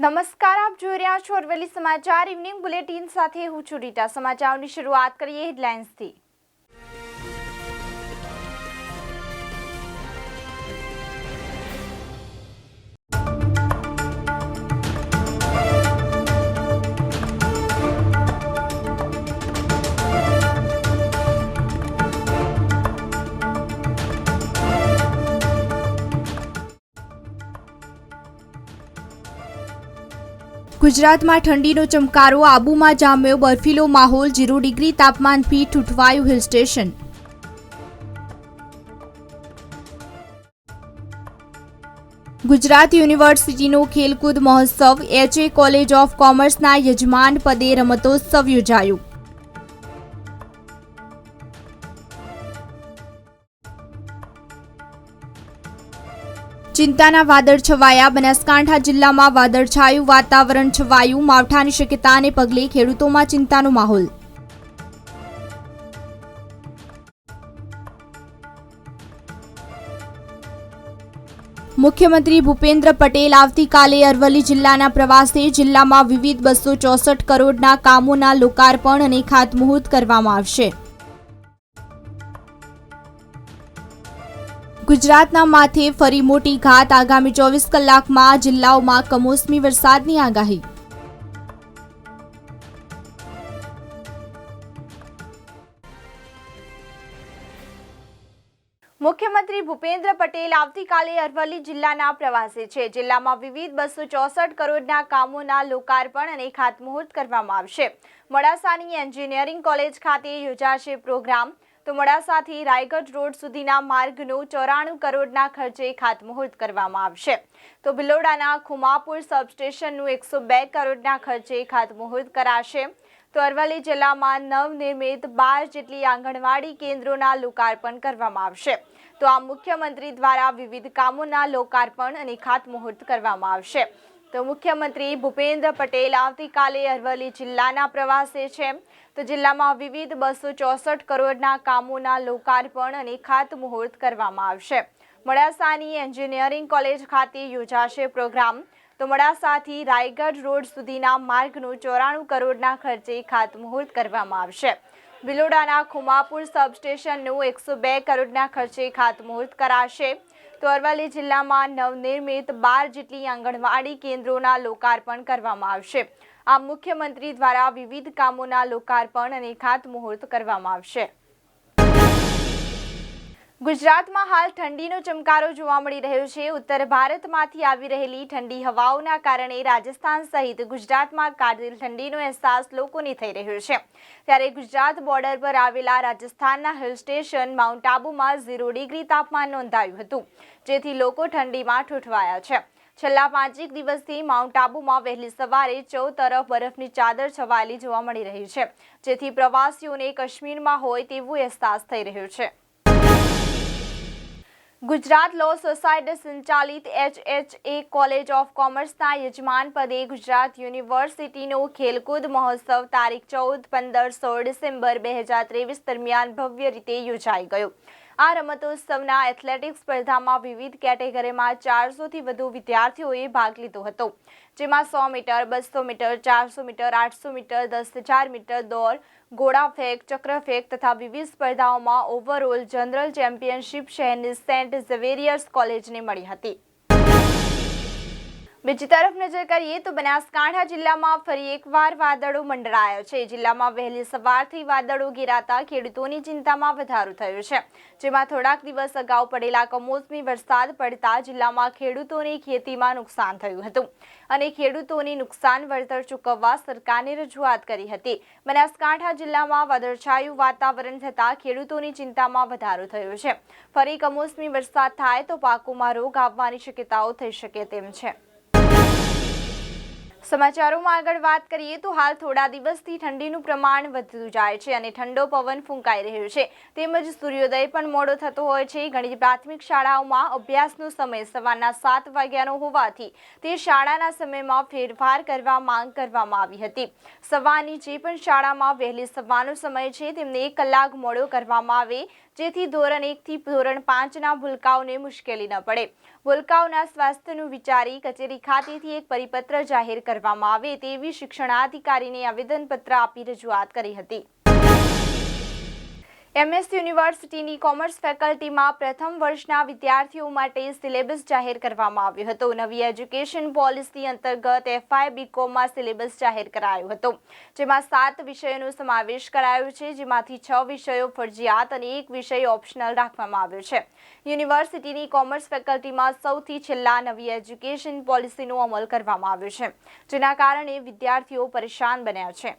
નમસ્કાર, આપ જોઈ રહ્યા છો અરવેલી સમાચાર. ઇવનિંગ બુલેટિન સાથે હું છું રીટા. સમાચારની શરૂઆત કરીએ હેડલાઇન્સથી. ગુજરાતમાં ઠંડીનો ચમકારો, આબુમાં જામ્યો બર્ફીલો માહોલ જીરો ડિગ્રી તાપમાનથી ઠૂઠવાયું હિલ સ્ટેશન. ગુજરાત યુનિવર્સિટીનો ખેલકૂદ મહોત્સવ, એચએ કોલેજ ઓફ કોમર્સના યજમાન પદે રમતોત્સવ યોજાયો. ચિંતાના વાદળ છવાયા. બનાસકાંઠા જિલ્લામાં વાદળછાયું વાતાવરણ છવાયું. માવઠાની શક્યતાને પગલે ખેડૂતોમાં ચિંતાનો માહોલ. મુખ્યમંત્રી ભૂપેન્દ્ર પટેલ આવતીકાલે અરવલ્લી જિલ્લાના પ્રવાસે જિલ્લામાં વિવિધ બસો ચોસઠ કરોડના કામોના લોકાર્પણ અને ખાતમુહૂર્ત કરવામાં આવશે. ગુજરાતના માથે ફરી મોટી ઘાત આગામી ચોવીસ કલાકમાં જિલ્લાઓમાં કમોસમી વરસાદની આગાહી. મુખ્યમંત્રી ભૂપેન્દ્ર પટેલ આવતીકાલે અરવલ્લી જિલ્લાના પ્રવાસે છે. જિલ્લામાં વિવિધ બસો ચોસઠ કરોડના કામોના લોકાર્પણ અને ખાતમુહૂર્ત કરવામાં આવશે. મોડાસાની એન્જિનિયરિંગ કોલેજ ખાતે યોજાશે પ્રોગ્રામ. તો મોડાસાથી રાયગઢ રોડ સુધીના માર્ગનું ચોરાણું કરોડના ખર્ચે ખાતમુહૂર્ત કરવામાં આવશે. તો ભિલોડાના ખુમાપુર સબસ્ટેશનનું એકસો બે કરોડના ખર્ચે ખાતમુહૂર્ત કરાશે. તો અરવલ્લી જિલ્લામાં નવનિર્મિત બાર જેટલી આંગણવાડી કેન્દ્રોના લોકાર્પણ કરવામાં આવશે. તો આ મુખ્યમંત્રી દ્વારા વિવિધ કામોના લોકાર્પણ અને ખાતમુહૂર્ત કરવામાં આવશે. તો મુખ્યમંત્રી ભૂપેન્દ્ર પટેલ આવતીકાલે અરવલ્લી જિલ્લાના પ્રવાસે છે. તો જિલ્લામાં વિવિધ બસો ચોસઠ કરોડના કામોના લોકાર્પણ અને ખાતમુહૂર્ત કરવામાં આવશે. મોડાસાની એન્જિનિયરિંગ કોલેજ ખાતે યોજાશે પ્રોગ્રામ. તો મોડાસાથી રાયગઢ રોડ સુધીના માર્ગનું ચોરાણું કરોડના ખર્ચે ખાતમુહૂર્ત કરવામાં આવશે. બિલોડાના ખુમાપુર સબસ્ટેશનનું એકસો બે કરોડના ખર્ચે ખાતમુહૂર્ત કરાશે. તો અરવલ્લી જિલ્લામાં નવનિર્મિત બાર જેટલી આંગણવાડી કેન્દ્રોના લોકાર્પણ કરવામાં આવશે. આ મુખ્યમંત્રી દ્વારા વિવિધ કામોના લોકાર્પણ અને ખાતમુહૂર્ત કરવામાં આવશે. ગુજરાતમાં હાલ ઠંડીનો ચમકારો જોવા મળી રહ્યો છે. ઉત્તર ભારતમાંથી આવી રહેલી ઠંડી હવાઓના કારણે રાજસ્થાન સહિત ગુજરાતમાં કાતિલ ઠંડીનો અહેસાસ લોકોને થઈ રહ્યો છે. ત્યારે ગુજરાત બોર્ડર પર આવેલા રાજસ્થાનના હિલ સ્ટેશન માઉન્ટ આબુમાં ઝીરો ડિગ્રી તાપમાન નોંધાયું હતું, જેથી લોકો ઠંડીમાં ઠૂંઠવાયા છે. છેલ્લા પાંચેક દિવસથી માઉન્ટ આબુમાં વહેલી સવારે ચૌદ તરફ બરફની ચાદર છવાયેલી જોવા મળી રહી છે, જેથી પ્રવાસીઓને કાશ્મીરમાં હોય તેવો અહેસાસ થઈ રહ્યો છે. ગુજરાત લો સોસાયટી સંચાલિત H H A college of કોમર્સના યજમાન પદે ગુજરાત યુનિવર્સિટીનો ખેલકૂદ મહોત્સવ તારીખ ચૌદ પંદર સોળ ડિસેમ્બર બે હજાર ત્રેવીસ દરમિયાન ભવ્ય રીતે યોજાઈ ગયો. આ રમતોત્સવના એથ્લેટિક સ્પર્ધામાં વિવિધ કેટેગરીમાં ચારસોથી વધુ વિદ્યાર્થીઓએ ભાગ લીધો હતો, જેમાં સો મીટર બસો મીટર, ચારસો મીટર, આઠસો મીટર, દસ હજાર મીટર, દોડ ગોળા ફેંક, ચક્ર ફેંક તથા વિવિધ સ્પર્ધાઓમાં ઓવરઓલ જનરલ ચેમ્પિયનશિપ શહેરની સેન્ટ ઝવેરિયર્સ કોલેજને મળી હતી. બીજી તરફ નજર કરીએ તો બનાસકાંઠા જિલ્લામાં ફરી એકવાર વાદળો મંડરાયા છે. જિલ્લામાં વહેલી સવારથી વાદળો ઘેરાતા ખેડૂતોની ચિંતામાં વધારો થયો છે. જેમાં થોડાક દિવસ અગાઉ પડેલા કમોસમી વરસાદ પડતા જિલ્લામાં ખેડૂતોની ખેતીમાં નુકસાન થયું હતું અને ખેડૂતોની નુકસાન વળતર ચૂકવવા સરકારને રજૂઆત કરી હતી. બનાસકાંઠા જિલ્લામાં વાદળછાયું વાતાવરણ થતાં ખેડૂતોની ચિંતામાં વધારો થયો છે. ફરી કમોસમી વરસાદ થાય તો પાકોમાં રોગ આવવાની શક્યતાઓ થઈ શકે તેમ છે. સમાચારોમાં આગળ વાત કરીએ તો હાલ થોડા દિવસથી ઠંડીનું પ્રમાણ વધતું જાય છે અને ઠંડો પવન ફૂંકાઈ રહ્યો છે. તેમજ સૂર્યોદય પણ મોડો થતો હોય છે. ઘણી પ્રાથમિક શાળાઓમાં અભ્યાસનો સમય સવારના સાત વાગ્યાનો હોવાથી તે શાળાના સમયમાં ફેરફાર કરવા માંગ કરવામાં આવી હતી. સવારની જે પણ શાળામાં વહેલી સવારનો સમય છે, તેમને એક કલાક મોડો કરવામાં આવે જેથી ધોરણ એકથી ધોરણ પાંચના ભૂલકાઓને મુશ્કેલી ન પડે. ભૂલકાઓના સ્વાસ્થ્યનું વિચારી કચેરી ખાતેથી એક પરિપત્ર જાહેર કરવામાં આવે તેવી શિક્ષણાધિકારીને આવેદનપત્ર આપી રજૂઆત કરી હતી. એમએસ યુનિવર્સિટીની કોમર્સ ફેકલ્ટીમાં પ્રથમ વર્ષના વિદ્યાર્થીઓ માટે સિલેબસ જાહેર કરવામાં આવ્યો હતો. નવી એજ્યુકેશન પોલિસી અંતર્ગત એફઆઈ બીકોમમાં સિલેબસ જાહેર કરાયો હતો. જેમાં સાત વિષયોનો સમાવેશ કરાયો છે, જેમાંથી છ વિષયો ફરજિયાત અને એક વિષય ઓપ્શનલ રાખવામાં આવ્યો છે. યુનિવર્સિટીની કોમર્સ ફેકલ્ટીમાં સૌથી છેલ્લા નવી એજ્યુકેશન પોલિસીનો અમલ કરવામાં આવ્યો છે, જેના કારણે વિદ્યાર્થીઓ પરેશાન બન્યા છે.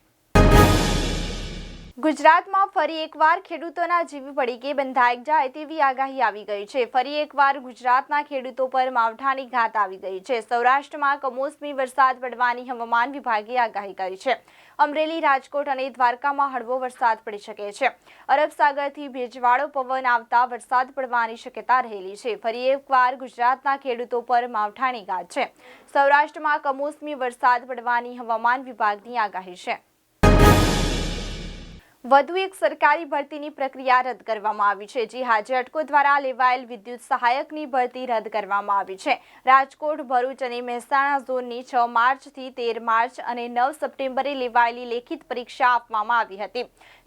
ગુજરાતમાં ફરી એકવાર ખેડૂતોના જીવ પડીકે બંધાઈ જાય તેવી આગાહી આવી ગઈ છે. ફરી એકવાર ગુજરાતના ખેડૂતો પર માવઠાની ઘાત આવી ગઈ છે. સૌરાષ્ટ્રમાં કમોસમી વરસાદ પડવાની હવામાન વિભાગે આગાહી કરી છે. અમરેલી, રાજકોટ અને દ્વારકામાં હળવો વરસાદ પડી શકે છે. અરબ સાગરથી ભેજવાળો પવન આવતા વરસાદ પડવાની શક્યતા રહેલી છે. ફરી એકવાર ગુજરાતના ખેડૂતો પર માવઠાની ઘાત છે. સૌરાષ્ટ્રમાં કમોસમી વરસાદ પડવાની હવામાન વિભાગની આગાહી છે. વધુ એક સરકારી ભરતીની પ્રક્રિયા રદ કરવામાં આવી છે, જી હા અટકો દ્વારા લેવાયેલ વિદ્યુત સહાયકની ભરતી રદ કરવામાં આવી છે. રાજકોટ, ભરૂચ અને મહેસાણા ઝોનની છ માર્ચથી તેર માર્ચ અને નવ સપ્ટેમ્બરે લેવાયેલી લેખિત પરીક્ષા આપવામાં આવી હતી.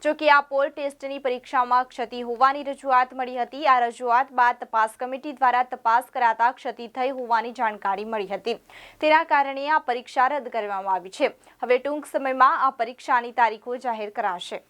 જોકે આ પોલ ટેસ્ટની પરીક્ષામાં ક્ષતિ હોવાની રજૂઆત મળી હતી. આ રજૂઆત બાદ તપાસ કમિટી દ્વારા તપાસ કરાતા ક્ષતિ થઈ હોવાની જાણકારી મળી હતી. તેના કારણે આ પરીક્ષા રદ કરવામાં આવી છે. હવે ટૂંક સમયમાં આ પરીક્ષાની તારીખો જાહેર કરાશે.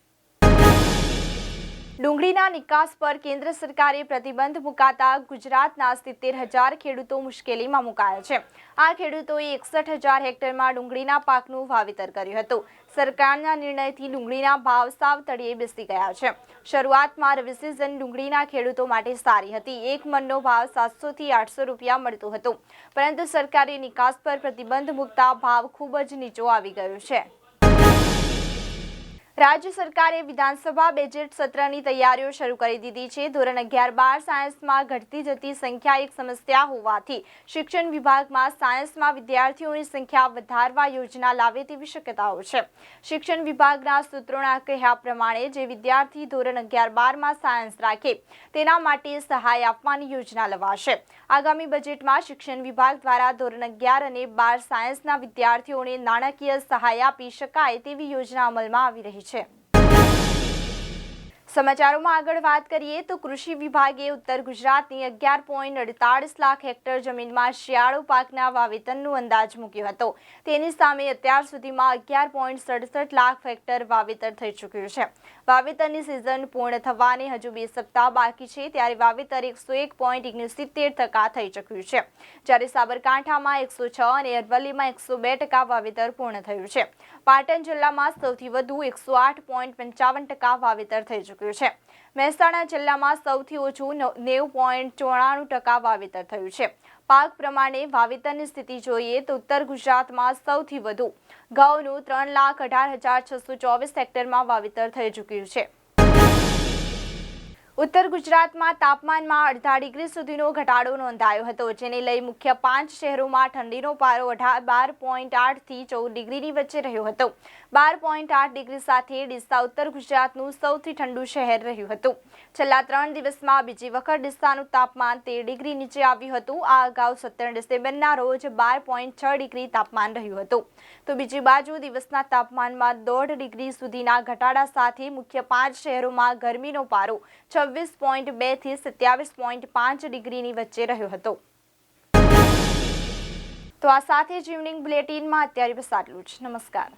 ડુંગળીના નિકાસ પર કેન્દ્ર સરકારે પ્રતિબંધ મુકાતા ગુજરાતના સિત્તેર હજાર ખેડૂતો મુશ્કેલીમાં મુકાયા છે. આ ખેડૂતોએ એકસઠ હજાર હેક્ટરમાં ડુંગળીના પાકનું વાવેતર કર્યું હતું. સરકારના નિર્ણયથી ડુંગળીના ભાવ સાવ તળિયે બેસી ગયા છે. શરૂઆતમાં રવિ સિઝન ડુંગળીના ખેડૂતો માટે સારી હતી. એક મનનો ભાવ સાતસોથી આઠસો રૂપિયા મળતો હતો. પરંતુ સરકારે નિકાસ પર પ્રતિબંધ મૂકતા ભાવ ખૂબ જ નીચો આવી ગયો છે. રાજ્ય સરકારે વિધાનસભા બજેટ સત્રની તૈયારીઓ શરૂ કરી દીધી છે. ધોરણ અગિયાર બાર સાયન્સમાં ઘટતી જતી સંખ્યા એક સમસ્યા હોવાથી શિક્ષણ વિભાગમાં સાયન્સમાં વિદ્યાર્થીઓની સંખ્યા વધારવા યોજના લાવે તેવી શક્યતાઓ છે. શિક્ષણ વિભાગના સૂત્રોના કહ્યા પ્રમાણે જે વિદ્યાર્થી ધોરણ અગિયાર બારમાં સાયન્સ રાખે તેના માટે સહાય આપવાની યોજના લવાશે. આગામી બજેટમાં શિક્ષણ વિભાગ દ્વારા ધોરણ અગિયાર અને બાર સાયન્સના વિદ્યાર્થીઓને નાણાકીય સહાય આપી શકાય તેવી યોજના અમલમાં આવી રહી છે સમાચારોમાં આગળ વાત કરીએ તો કૃષિ વિભાગે ઉત્તર ગુજરાતની અગિયાર પોઈન્ટ અડતાળીસ લાખ હેક્ટર જમીનમાં શિયાળુ પાકના વાવેતરનો અંદાજ મૂક્યો હતો. તેની સામે અત્યાર સુધીમાં અગિયાર પોઈન્ટ સડસઠ લાખ હેક્ટર વાવેતર થઈ ચૂક્યું છે. વાવેતરની સિઝન પૂર્ણ થવાને હજુ બે સપ્તાહ બાકી છે, ત્યારે વાવેતર એકસો એક પોઈન્ટ ઓગણસિત્તેર ટકા થઈ ચૂક્યું છે. જ્યારે સાબરકાંઠામાં એકસો છ અને અરવલ્લીમાં એકસો બે ટકા વાવેતર પૂર્ણ થયું છે. પાટણ જિલ્લામાં સૌથી વધુ એકસો આઠ પોઈન્ટ પંચાવન ટકા વાવેતર થઈ ચૂક્યું છે. મહેસાણા જિલ્લામાં સૌથી ઓછું નેવું પોઈન્ટ ચોરાણું ટકા વાવેતર થયું છે. પાક પ્રમાણે વાવેતરની સ્થિતિ જોઈએ તો ઉત્તર ગુજરાતમાં સૌથી વધુ. ઘઉંનું ત્રણ લાખ અઢાર હજાર છસો ચોવીસ હેક્ટરમાં વાવેતર થઈ ચૂક્યું છે. ઉત્તર ગુજરાતમાં તાપમાનમાં અડધા ડિગ્રી સુધીનો ઘટાડો નોંધાયો હતો, જેને લઈ મુખ્ય પાંચ શહેરોમાં ઠંડીનો પારો અઢાર બાર પોઈન્ટ આઠથી ચૌદ ડિગ્રીની વચ્ચે રહ્યો હતો. બાર પોઈન્ટ આઠ ડિગ્રી સાથે ડીસા ઉત્તર ગુજરાતનું સૌથી ઠંડુ શહેર રહ્યું હતું. છેલ્લા ત્રણ દિવસમાં બીજી વખત ડીસાનું તાપમાન તેર ડિગ્રી નીચે આવ્યું હતું. આ અગાઉ સત્તર ડિસેમ્બરના રોજ બાર પોઈન્ટ છ ડિગ્રી તાપમાન રહ્યું હતું. તો બીજી બાજુ દિવસના તાપમાનમાં દોઢ ડિગ્રી સુધીના ઘટાડા સાથે મુખ્ય પાંચ શહેરોમાં ગરમીનો પારો છ છવ્વીસ પોઈન્ટ બેથી સત્યાવીસ પોઈન્ટ પાંચ ડિગ્રીની વચ્ચે રહ્યો હતો. તો આ સાથે જ ઇવનિંગ બુલેટિનમાં અત્યારે બસ આટલું જ. નમસ્કાર.